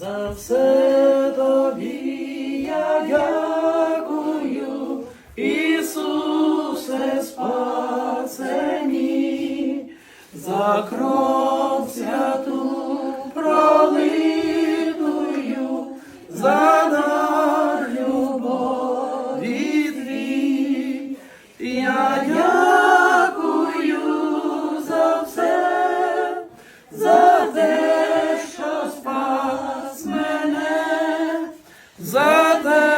За все тобі я дякую, Ісусе спасені, за кров за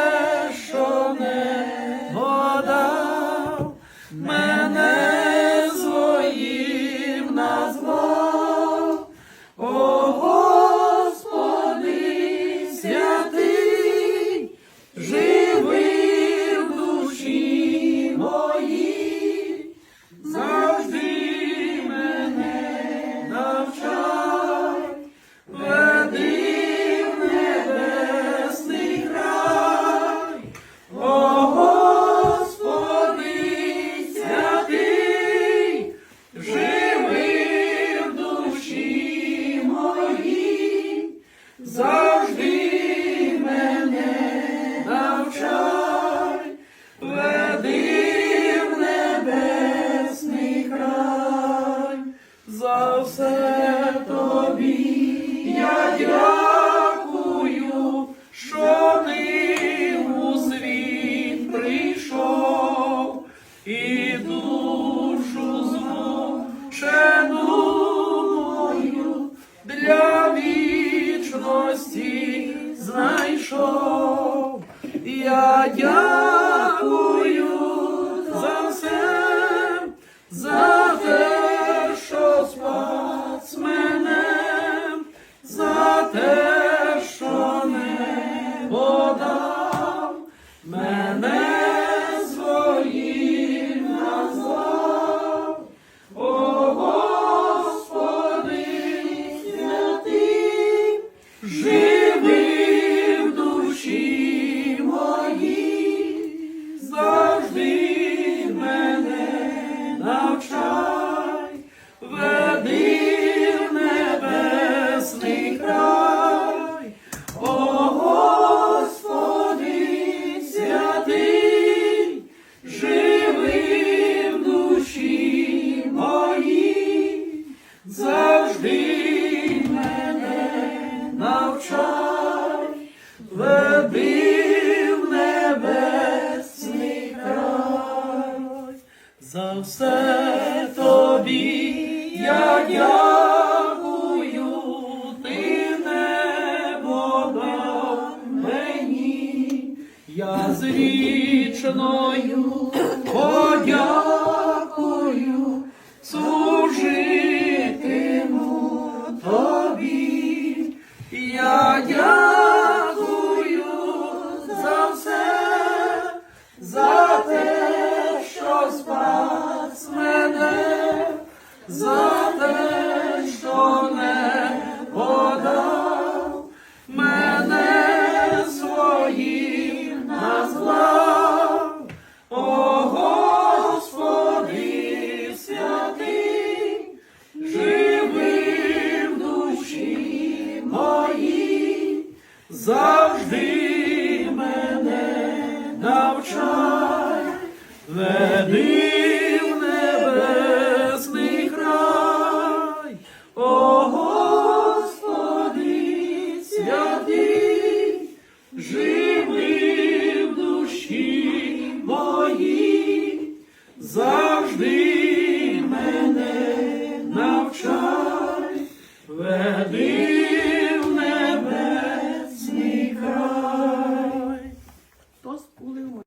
душу змучену мою для вічності знайшов. Я дякую за все, за те, що спас мене, за те, За все тобі я дякую, ти небо дав мені, я з вічною подякую, служитиму тобі, я дякую за те, що не подав мене своїм назвав. О Господи, святий, живи в душі моїй, завжди мене навчай, веди where the